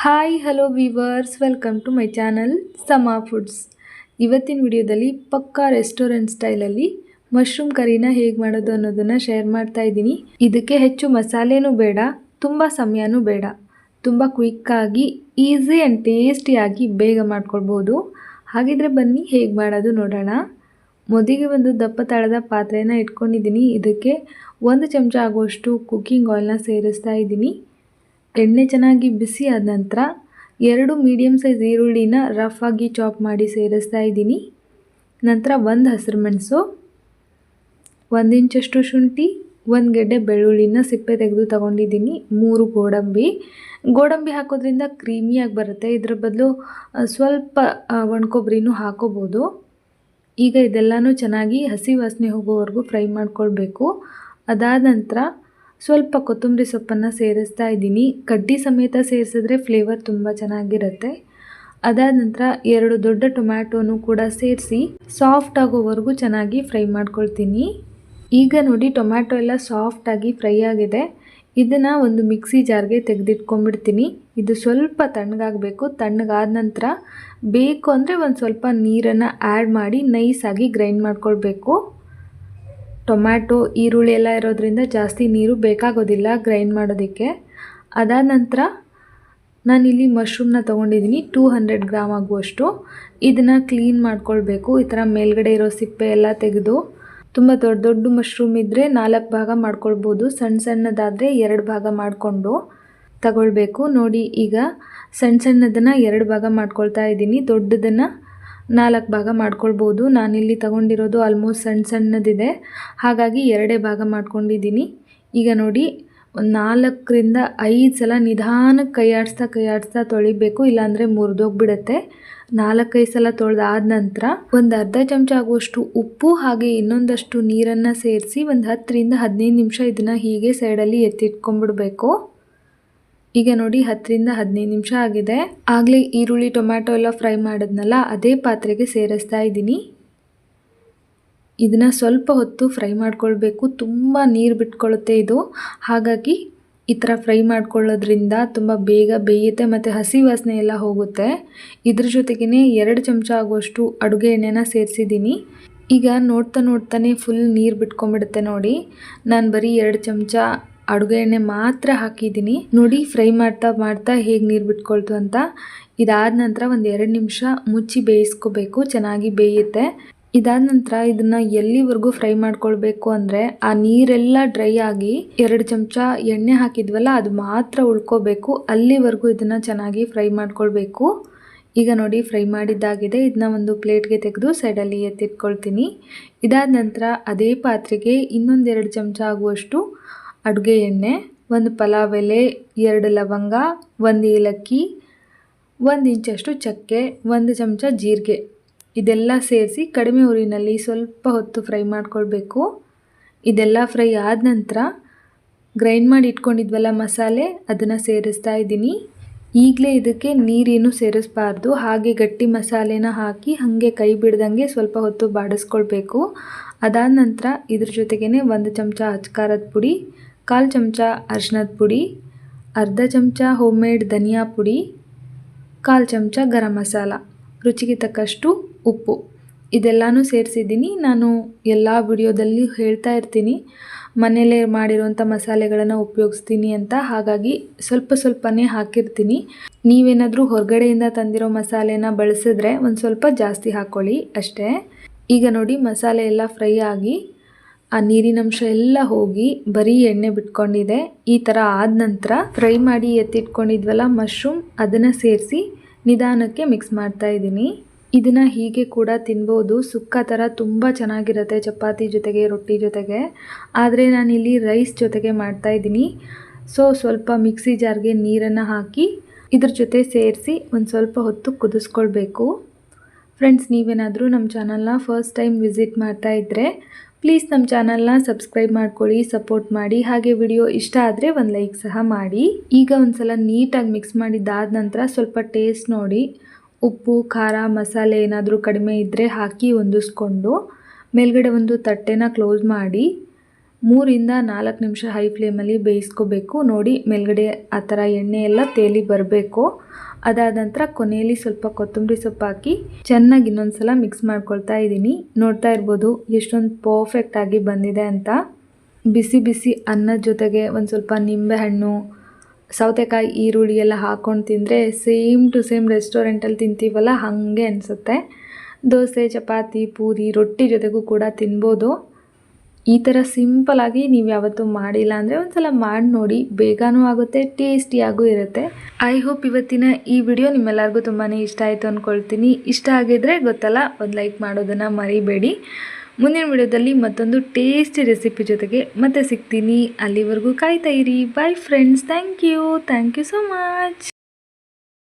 Hi hello viewers welcome to my channel Sama foods ಇವತ್ತಿನ ವಿಡಿಯೋದಲ್ಲಿ ಪಕ್ಕಾ ರೆಸ್ಟೋರೆಂಟ್ ಸ್ಟೈಲಲ್ಲಿ ಮಶ್ರೂಮ್ ಕರಿನ ಹೇಗೆ ಮಾಡೋದು ಅನ್ನೋದನ್ನು ಶೇರ್ ಮಾಡ್ತಾ ಇದ್ದೀನಿ. ಇದಕ್ಕೆ ಹೆಚ್ಚು ಮಸಾಲೆನೂ ಬೇಡ, ತುಂಬ ಸಮಯನೂ ಬೇಡ. ತುಂಬ ಕ್ವಿಕ್ಕಾಗಿ ಈಸಿ ಆ್ಯಂಡ್ ಟೇಸ್ಟಿಯಾಗಿ ಬೇಗ ಮಾಡ್ಕೊಳ್ಬೋದು. ಹಾಗಿದ್ರೆ ಬನ್ನಿ, ಹೇಗೆ ಮಾಡೋದು ನೋಡೋಣ. ಮೊದಲಿಗೆ ಒಂದು ದಪ್ಪ ತಳದ ಪಾತ್ರೆನ ಇಟ್ಕೊಂಡಿದ್ದೀನಿ. ಇದಕ್ಕೆ ಒಂದು ಚಮಚ ಆಗುವಷ್ಟು ಕುಕ್ಕಿಂಗ್ ಆಯಿಲ್ನ ಸೇರಿಸ್ತಾ ಇದ್ದೀನಿ. ಎಣ್ಣೆ ಚೆನ್ನಾಗಿ ಬಿಸಿ ಆದ ನಂತರ ಎರಡು ಮೀಡಿಯಮ್ ಸೈಜ್ ಈರುಳ್ಳಿನ ರಫ್ ಆಗಿ ಚಾಪ್ ಮಾಡಿ ಸೇರಿಸ್ತಾ ಇದ್ದೀನಿ. ನಂತರ ಒಂದು ಹಸಿರು ಮೆಣಸು, ಒಂದು ಇಂಚಷ್ಟು ಶುಂಠಿ, ಒಂದು ಗೆಡ್ಡೆ ಬೆಳ್ಳುಳ್ಳಿನ ಸಿಪ್ಪೆ ತೆಗೆದು ತಗೊಂಡಿದ್ದೀನಿ. ಮೂರು ಗೋಡಂಬಿ. ಗೋಡಂಬಿ ಹಾಕೋದ್ರಿಂದ ಕ್ರೀಮಿಯಾಗಿ ಬರುತ್ತೆ. ಇದರ ಬದಲು ಸ್ವಲ್ಪ ಒಣಕೊಬ್ಬರಿನೂ ಹಾಕೋಬೋದು. ಈಗ ಇದೆಲ್ಲನೂ ಚೆನ್ನಾಗಿ ಹಸಿ ವಾಸನೆ ಹೋಗೋವರೆಗೂ ಫ್ರೈ ಮಾಡ್ಕೊಳ್ಬೇಕು. ಅದಾದ ನಂತರ ಸ್ವಲ್ಪ ಕೊತ್ತಂಬರಿ ಸೊಪ್ಪನ್ನು ಸೇರಿಸ್ತಾ ಇದ್ದೀನಿ. ಕಡ್ಡಿ ಸಮೇತ ಸೇರಿಸಿದ್ರೆ ಫ್ಲೇವರ್ ತುಂಬ ಚೆನ್ನಾಗಿರುತ್ತೆ. ಅದಾದ ನಂತರ ಎರಡು ದೊಡ್ಡ ಟೊಮ್ಯಾಟೋನು ಕೂಡ ಸೇರಿಸಿ ಸಾಫ್ಟ್ ಆಗೋವರೆಗೂ ಚೆನ್ನಾಗಿ ಫ್ರೈ ಮಾಡ್ಕೊಳ್ತೀನಿ. ಈಗ ನೋಡಿ ಟೊಮ್ಯಾಟೊ ಎಲ್ಲ ಸಾಫ್ಟಾಗಿ ಫ್ರೈ ಆಗಿದೆ. ಇದನ್ನು ಒಂದು ಮಿಕ್ಸಿ ಜಾರ್ಗೆ ತೆಗೆದಿಟ್ಕೊಂಡ್ಬಿಡ್ತೀನಿ. ಇದು ಸ್ವಲ್ಪ ತಣ್ಣಗಾಗಬೇಕು. ತಣ್ಣಗಾದ ನಂತರ ಬೇಕು ಅಂದರೆ ಒಂದು ಸ್ವಲ್ಪ ನೀರನ್ನು ಆ್ಯಡ್ ಮಾಡಿ ನೈಸಾಗಿ ಗ್ರೈಂಡ್ ಮಾಡ್ಕೊಳ್ಬೇಕು. ಟೊಮ್ಯಾಟೊ, ಈರುಳ್ಳಿ ಎಲ್ಲ ಇರೋದ್ರಿಂದ ಜಾಸ್ತಿ ನೀರು ಬೇಕಾಗೋದಿಲ್ಲ ಗ್ರೈಂಡ್ ಮಾಡೋದಕ್ಕೆ. ಅದಾದ ನಂತರ ನಾನಿಲ್ಲಿ ಮಶ್ರೂಮ್ನ ತೊಗೊಂಡಿದ್ದೀನಿ ಟೂ ಹಂಡ್ರೆಡ್ ಗ್ರಾಮ್ ಆಗುವಷ್ಟು. ಇದನ್ನು ಕ್ಲೀನ್ ಮಾಡ್ಕೊಳ್ಬೇಕು. ಈ ಥರ ಮೇಲ್ಗಡೆ ಇರೋ ಸಿಪ್ಪೆ ಎಲ್ಲ ತೆಗೆದು ತುಂಬ ದೊಡ್ಡ ದೊಡ್ಡ ಮಶ್ರೂಮ್ ಇದ್ದರೆ ನಾಲ್ಕು ಭಾಗ ಮಾಡ್ಕೊಳ್ಬೋದು. ಸಣ್ಣ ಸಣ್ಣದಾದರೆ ಎರಡು ಭಾಗ ಮಾಡಿಕೊಂಡು ತಗೊಳ್ಬೇಕು. ನೋಡಿ ಈಗ ಸಣ್ಣ ಸಣ್ಣದನ್ನು ಎರಡು ಭಾಗ ಮಾಡ್ಕೊಳ್ತಾ ಇದ್ದೀನಿ. ದೊಡ್ಡದನ್ನು ನಾಲ್ಕು ಭಾಗ ಮಾಡ್ಕೊಳ್ಬೋದು. ನಾನಿಲ್ಲಿ ತಗೊಂಡಿರೋದು ಆಲ್ಮೋಸ್ಟ್ ಸಣ್ಣ ಸಣ್ಣದಿದೆ. ಹಾಗಾಗಿ ಎರಡೇ ಭಾಗ ಮಾಡ್ಕೊಂಡಿದ್ದೀನಿ. ಈಗ ನೋಡಿ ನಾಲ್ಕರಿಂದ ಐದು ಸಲ ನಿಧಾನಕ್ಕೆ ಕೈಯಾಡಿಸ್ತಾ ಕೈ ಆಡಿಸ್ತಾ ತೊಳಿಬೇಕು. ಇಲ್ಲಾಂದರೆ ಮುರಿದೋಗ್ಬಿಡತ್ತೆ. ನಾಲ್ಕೈದು ಸಲ ತೊಳೆದಾದ ನಂತರ ಒಂದು ಅರ್ಧ ಚಮಚ ಆಗುವಷ್ಟು ಉಪ್ಪು ಹಾಗೆ ಇನ್ನೊಂದಷ್ಟು ನೀರನ್ನು ಸೇರಿಸಿ ಒಂದು ಹತ್ತರಿಂದ ಹದಿನೈದು ನಿಮಿಷ ಇದನ್ನು ಹೀಗೆ ಸೈಡಲ್ಲಿ ಎತ್ತಿಟ್ಕೊಂಡ್ಬಿಡ್ಬೇಕು. ಈಗ ನೋಡಿ ಹತ್ತರಿಂದ ಹದಿನೈದು ನಿಮಿಷ ಆಗಿದೆ. ಆಗಲೇ ಈರುಳ್ಳಿ, ಟೊಮ್ಯಾಟೊ ಎಲ್ಲ ಫ್ರೈ ಮಾಡಿದ್ನಲ್ಲ, ಅದೇ ಪಾತ್ರೆಗೆ ಸೇರಿಸ್ತಾ ಇದ್ದೀನಿ. ಇದನ್ನು ಸ್ವಲ್ಪ ಹೊತ್ತು ಫ್ರೈ ಮಾಡ್ಕೊಳ್ಬೇಕು. ತುಂಬ ನೀರು ಬಿಟ್ಕೊಳ್ಳುತ್ತೆ ಇದು. ಹಾಗಾಗಿ ಈ ಥರ ಫ್ರೈ ಮಾಡ್ಕೊಳ್ಳೋದ್ರಿಂದ ತುಂಬ ಬೇಗ ಬೇಯುತ್ತೆ ಮತ್ತು ಹಸಿ ವಾಸನೆ ಎಲ್ಲ ಹೋಗುತ್ತೆ. ಇದ್ರ ಜೊತೆಗೇ ಎರಡು ಚಮಚ ಆಗುವಷ್ಟು ಅಡುಗೆ ಎಣ್ಣೆನ ಸೇರಿಸಿದ್ದೀನಿ. ಈಗ ನೋಡ್ತಾ ನೋಡ್ತಾನೆ ಫುಲ್ ನೀರು ಬಿಟ್ಕೊಂಬಿಡುತ್ತೆ ನೋಡಿ. ನಾನು ಬರೀ ಎರಡು ಚಮಚ ಅಡುಗೆ ಎಣ್ಣೆ ಮಾತ್ರ ಹಾಕಿದ್ದೀನಿ. ನೋಡಿ, ಫ್ರೈ ಮಾಡ್ತಾ ಮಾಡ್ತಾ ಹೇಗೆ ನೀರು ಬಿಟ್ಕೊಳ್ತು ಅಂತ. ಇದಾದ ನಂತರ ಒಂದು ಎರಡು ನಿಮಿಷ ಮುಚ್ಚಿ ಬೇಯಿಸ್ಕೋಬೇಕು. ಚೆನ್ನಾಗಿ ಬೇಯುತ್ತೆ. ಇದಾದ ನಂತರ ಇದನ್ನ ಎಲ್ಲಿವರೆಗೂ ಫ್ರೈ ಮಾಡ್ಕೊಳ್ಬೇಕು ಅಂದರೆ ಆ ನೀರೆಲ್ಲ ಡ್ರೈ ಆಗಿ ಎರಡು ಚಮಚ ಎಣ್ಣೆ ಹಾಕಿದ್ವಲ್ಲ, ಅದು ಮಾತ್ರ ಉಳ್ಕೋಬೇಕು. ಅಲ್ಲಿವರೆಗೂ ಇದನ್ನು ಚೆನ್ನಾಗಿ ಫ್ರೈ ಮಾಡ್ಕೊಳ್ಬೇಕು. ಈಗ ನೋಡಿ, ಫ್ರೈ ಮಾಡಿದ್ದಾಗಿದೆ. ಇದನ್ನ ಒಂದು ಪ್ಲೇಟ್ಗೆ ತೆಗೆದು ಸೈಡಲ್ಲಿ ಎತ್ತಿಟ್ಕೊಳ್ತೀನಿ. ಇದಾದ ನಂತರ ಅದೇ ಪಾತ್ರೆಗೆ ಇನ್ನೊಂದೆರಡು ಚಮಚ ಆಗುವಷ್ಟು ಅಡುಗೆ ಎಣ್ಣೆ, ಒಂದು ಪಲಾವ್ ಎಲೆ, ಎರಡು ಲವಂಗ, ಒಂದು ಏಲಕ್ಕಿ, ಒಂದು ಇಂಚಷ್ಟು ಚಕ್ಕೆ, ಒಂದು ಚಮಚ ಜೀರಿಗೆ. ಇದೆಲ್ಲ ಸೇರಿಸಿ ಕಡಿಮೆ ಉರಿನಲ್ಲಿ ಸ್ವಲ್ಪ ಹೊತ್ತು ಫ್ರೈ ಮಾಡಿಕೊಳ್ಬೇಕು. ಇದೆಲ್ಲ ಫ್ರೈ ಆದ ನಂತರ ಗ್ರೈಂಡ್ ಮಾಡಿ ಇಟ್ಕೊಂಡಿದ್ವಲ್ಲ ಮಸಾಲೆ, ಅದನ್ನು ಸೇರಿಸ್ತಾ ಇದ್ದೀನಿ. ಈಗಲೇ ಇದಕ್ಕೆ ನೀರೇನು ಸೇರಿಸ್ಬಾರ್ದು. ಹಾಗೆ ಗಟ್ಟಿ ಮಸಾಲೆನ ಹಾಕಿ ಹಾಗೆ ಕೈ ಬಿಡ್ದಂಗೆ ಸ್ವಲ್ಪ ಹೊತ್ತು ಬಾಡಿಸ್ಕೊಳ್ಬೇಕು. ಅದಾದ ನಂತರ ಇದ್ರ ಜೊತೆಗೇ ಒಂದು ಚಮಚ ಅಚ್ಕಾರದ ಪುಡಿ ಕಾಲು ಚಮಚ ಅರ್ಶಿನದ ಪುಡಿ, ಅರ್ಧ ಚಮಚ ಹೋಮ್ ಮೇಡ್ ಧನಿಯಾ ಪುಡಿ, ಕಾಲು ಚಮಚ ಗರಂ ಮಸಾಲ. ರುಚಿಗೆ ತಕ್ಕಷ್ಟು ಉಪ್ಪು. ಇದೆಲ್ಲನೂ ಸೇರಿಸಿದ್ದೀನಿ. ನಾನು ಎಲ್ಲ ವಿಡಿಯೋದಲ್ಲಿ ಹೇಳ್ತಾ ಇರ್ತೀನಿ. ಮನೆಯಲ್ಲೇ ಮಾಡಿರುವಂಥ ಮಸಾಲೆಗಳನ್ನು ಉಪಯೋಗಿಸ್ತೀನಿ ಅಂತ. ಹಾಗಾಗಿ ಸ್ವಲ್ಪ ಸ್ವಲ್ಪನೇ ಹಾಕಿರ್ತೀನಿ. ನೀವೇನಾದರೂ ಹೊರಗಡೆಯಿಂದ ತಂದಿರೋ ಮಸಾಲೆನ ಬಳಸಿದ್ರೆ ಒಂದು ಸ್ವಲ್ಪ ಜಾಸ್ತಿ ಹಾಕ್ಕೊಳ್ಳಿ ಅಷ್ಟೇ. ಈಗ ನೋಡಿ ಮಸಾಲೆ ಎಲ್ಲ ಫ್ರೈ ಆಗಿ ಆ ನೀರಿನಂಶ ಎಲ್ಲ ಹೋಗಿ ಬರೀ ಎಣ್ಣೆ ಬಿಟ್ಕೊಂಡಿದೆ. ಈ ಥರ ಆದ ನಂತರ ಫ್ರೈ ಮಾಡಿ ಎತ್ತಿಟ್ಕೊಂಡಿದ್ವಲ್ಲ ಮಶ್ರೂಮ್, ಅದನ್ನು ಸೇರಿಸಿ ನಿಧಾನಕ್ಕೆ ಮಿಕ್ಸ್ ಮಾಡ್ತಾ ಇದ್ದೀನಿ. ಇದನ್ನು ಹೀಗೆ ಕೂಡ ತಿನ್ಬೋದು. ಸುಕ್ಕ ಥರ ತುಂಬ ಚೆನ್ನಾಗಿರುತ್ತೆ ಚಪಾತಿ ಜೊತೆಗೆ, ರೊಟ್ಟಿ ಜೊತೆಗೆ. ಆದರೆ ನಾನಿಲ್ಲಿ ರೈಸ್ ಜೊತೆಗೆ ಮಾಡ್ತಾ ಇದ್ದೀನಿ. ಸೊ ಸ್ವಲ್ಪ ಮಿಕ್ಸಿ ಜಾರ್ಗೆ ನೀರನ್ನು ಹಾಕಿ ಇದ್ರ ಜೊತೆ ಸೇರಿಸಿ ಒಂದು ಸ್ವಲ್ಪ ಹೊತ್ತು ಕುದಿಸ್ಕೊಳ್ಬೇಕು. ಫ್ರೆಂಡ್ಸ್ ನೀವೇನಾದರೂ ನಮ್ಮ ಚಾನಲ್ನ ಫಸ್ಟ್ ಟೈಮ್ ವಿಸಿಟ್ ಮಾಡ್ತಾ ಇದ್ದರೆ ಪ್ಲೀಸ್ ನಮ್ಮ ಚಾನಲ್ನ ಸಬ್ಸ್ಕ್ರೈಬ್ ಮಾಡ್ಕೊಳ್ಳಿ, ಸಪೋರ್ಟ್ ಮಾಡಿ. ಹಾಗೆ ವಿಡಿಯೋ ಇಷ್ಟ ಆದರೆ ಒಂದು ಲೈಕ್ ಸಹ ಮಾಡಿ. ಈಗ ಒಂದ್ಸಲ ನೀಟಾಗಿ ಮಿಕ್ಸ್ ಮಾಡಿದ್ದಾದ ನಂತರ ಸ್ವಲ್ಪ ಟೇಸ್ಟ್ ನೋಡಿ. ಉಪ್ಪು, ಖಾರ, ಮಸಾಲೆ ಏನಾದರೂ ಕಡಿಮೆ ಇದ್ದರೆ ಹಾಕಿ ಹೊಂದಿಸ್ಕೊಂಡು ಮೇಲ್ಗಡೆ ಒಂದು ತಟ್ಟೆನ ಕ್ಲೋಸ್ ಮಾಡಿ. ಮೂರಿಂದ ನಾಲ್ಕು ನಿಮಿಷ ಹೈ ಫ್ಲೇಮಲ್ಲಿ ಬೇಯಿಸ್ಕೋಬೇಕು. ನೋಡಿ, ಮೇಲ್ಗಡೆ ಆ ಥರ ಎಣ್ಣೆ ಎಲ್ಲ ತೇಲಿ ಬರಬೇಕು. ಅದಾದ ನಂತರ ಕೊನೆಯಲ್ಲಿ ಸ್ವಲ್ಪ ಕೊತ್ತಂಬರಿ ಸೊಪ್ಪು ಹಾಕಿ ಚೆನ್ನಾಗಿ ಇನ್ನೊಂದ್ಸಲ ಮಿಕ್ಸ್ ಮಾಡ್ಕೊಳ್ತಾ ಇದ್ದೀನಿ. ನೋಡ್ತಾ ಇರ್ಬೋದು ಎಷ್ಟೊಂದು ಪರ್ಫೆಕ್ಟ್ ಆಗಿ ಬಂದಿದೆ ಅಂತ. ಬಿಸಿ ಬಿಸಿ ಅನ್ನದ ಜೊತೆಗೆ ಒಂದು ಸ್ವಲ್ಪ ನಿಂಬೆಹಣ್ಣು, ಸೌತೆಕಾಯಿ, ಈರುಳ್ಳಿ ಎಲ್ಲ ಹಾಕ್ಕೊಂಡು ತಿಂದರೆ ಸೇಮ್ ಟು ಸೇಮ್ ರೆಸ್ಟೋರೆಂಟಲ್ಲಿ ತಿಂತೀವಲ್ಲ, ಹಾಗೆ ಅನಿಸುತ್ತೆ. ದೋಸೆ, ಚಪಾತಿ, ಪೂರಿ, ರೊಟ್ಟಿ ಜೊತೆಗೂ ಕೂಡ ತಿನ್ಬೋದು. ಈ ಥರ ಸಿಂಪಲಾಗಿ ನೀವು ಯಾವತ್ತೂ ಮಾಡಿಲ್ಲ ಅಂದರೆ ಒಂದ್ಸಲ ಮಾಡಿ ನೋಡಿ, ಬೇಗನೂ ಆಗುತ್ತೆ ಟೇಸ್ಟಿಯಾಗೂ ಇರುತ್ತೆ. ಐ ಹೋಪ್ ಇವತ್ತಿನ ಈ ವಿಡಿಯೋ ನಿಮ್ಮೆಲ್ಲರಿಗೂ ತುಂಬಾ ಇಷ್ಟ ಆಯಿತು ಅಂದ್ಕೊಳ್ತೀನಿ ಇಷ್ಟ ಆಗಿದ್ರೆ ಗೊತ್ತಲ್ಲ, ಒಂದು ಲೈಕ್ ಮಾಡೋದನ್ನು ಮರಿಬೇಡಿ. ಮುಂದಿನ ವಿಡಿಯೋದಲ್ಲಿ ಮತ್ತೊಂದು ಟೇಸ್ಟಿ ರೆಸಿಪಿ ಜೊತೆಗೆ ಮತ್ತೆ ಸಿಗ್ತೀನಿ. ಅಲ್ಲಿವರೆಗೂ ಕಾಯ್ತಾ ಇರಿ. Bye friends thank you thank you so much